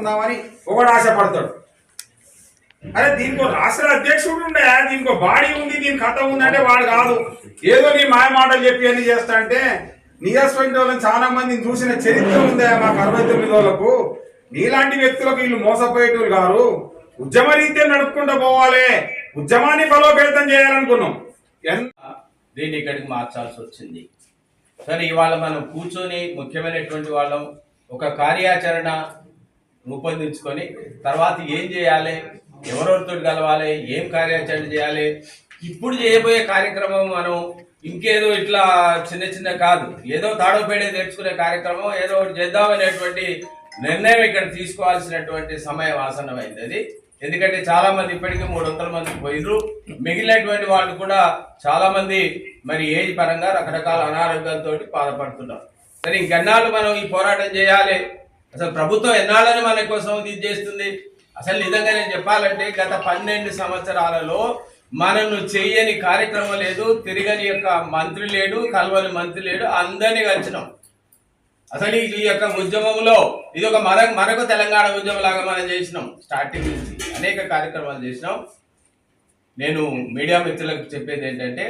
చేసుకుందామని ఒకడు ఆశపడతాడు. అరే దీనికో రాష్ట్ర అధ్యక్షుడు ఉండే దీనికో బాడీ ఉంది దీని కథ ఉందంటే వాడు కాదు. ఏదో నీ మాయ మాటలు చెప్పి అన్ని చేస్తా అంటే నియస్వంటి వాళ్ళని చాలా మందిని చూసిన చరిత్ర ఉందా మాకు అరవై తొమ్మిది వాళ్ళకు నీలాంటి వ్యక్తులకు వీళ్ళు మోసపోయేటోళ్ళు గారు ఉద్యమ రీత్యా నడుపుకుంటూ పోవాలి. ఉద్యమాన్ని బలోపేతం చేయాలనుకున్నాం. దీన్ని ఇక్కడికి మార్చాల్సి వచ్చింది. సరే ఇవాళ మనం కూర్చొని ముఖ్యమైనటువంటి వాళ్ళం. ఒక కార్యాచరణ రూపొందించుకొని తర్వాత ఏం చేయాలి? ఎవరెవరితో కలవాలి? ఏం కార్యాచరణ చేయాలి? ఇప్పుడు చేయబోయే కార్యక్రమం మనం ఇంకేదో ఇట్లా చిన్న చిన్న కాదు. ఏదో తాడోపేడే తెచ్చుకునే కార్యక్రమం ఏదో ఒకటి చేద్దామనేటువంటి నిర్ణయం ఇక్కడ తీసుకోవాల్సినటువంటి సమయం ఆసన్నమైంది అది. ఎందుకంటే చాలా మంది ఇప్పటికీ మూడు వందల మంది పోయినరు మిగిలినటువంటి వాళ్ళు కూడా చాలా మంది మరి ఏజ్ పరంగా రకరకాల అనారోగ్యాలతో బాధపడుతున్నారు. సరే ఇంకెన్నాళ్ళు మనం ఈ పోరాటం చేయాలి? అసలు ప్రభుత్వం ఎన్నాళ్ళని మన కోసం ఇది చేస్తుంది? అసలు నిజంగా నేను చెప్పాలంటే గత పన్నెండు సంవత్సరాలలో మనను చెయ్యని కార్యక్రమం లేదు తిరగని యొక్క మంత్రి లేడు కలవని మంత్రి లేడు అందరినీ కలిసినాం. అసలు ఈ ఈ యొక్క ఉద్యమంలో ఇది ఒక మర మరొక తెలంగాణ ఉద్యమం లాగా మనం చేసినాం స్టార్టింగ్ నుంచి అనేక కార్యక్రమాలు చేసినాం. నేను మీడియా మిత్రులకు చెప్పేది ఏంటంటే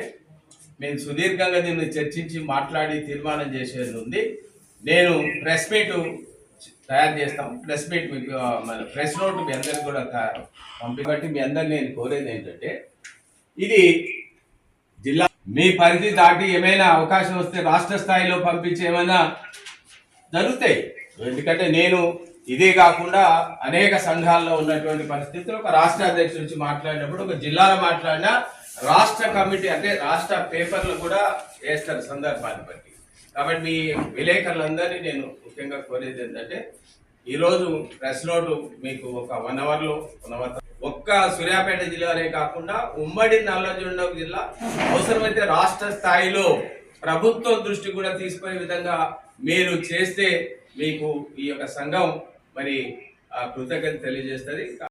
మేము సుదీర్ఘంగా దీన్ని చర్చించి మాట్లాడి తీర్మానం చేసేది ఉంది. నేను ప్రెస్ మీటు తయారు చేస్తాం. ప్రెస్ మీట్ మీకు ప్రెస్ నోట్ మీ అందరికి కూడా తయారు పంపి బట్టి మీ అందరిని నేను కోరేది ఏంటంటే ఇది జిల్లా మీ పరిధి దాటి ఏమైనా అవకాశం వస్తే రాష్ట్ర స్థాయిలో పంపించి ఏమైనా జరుగుతాయి. ఎందుకంటే నేను ఇదే కాకుండా అనేక సంఘాల్లో ఉన్నటువంటి పరిస్థితులు ఒక రాష్ట్ర అధ్యక్షుడి నుంచి మాట్లాడినప్పుడు ఒక జిల్లాలో మాట్లాడినా రాష్ట్ర కమిటీ అంటే రాష్ట్ర పేపర్లు కూడా వేస్తారు సందర్భాన్ని బట్టి. కాబట్టి మీ విలేకరులందరినీ నేను ముఖ్యంగా కోరేది ఏంటంటే ఈరోజు ప్రెస్ నోటు మీకు ఒక వన్ అవర్లో వన్ అవర్ ఒక్క సూర్యాపేట జిల్లానే కాకుండా ఉమ్మడి నల్లజొండ జిల్లా అవసరమైతే రాష్ట్ర స్థాయిలో ప్రభుత్వం దృష్టి కూడా తీసుకునే విధంగా మీరు చేస్తే మీకు ఈ యొక్క సంఘం మరి కృతజ్ఞత తెలియజేస్తుంది.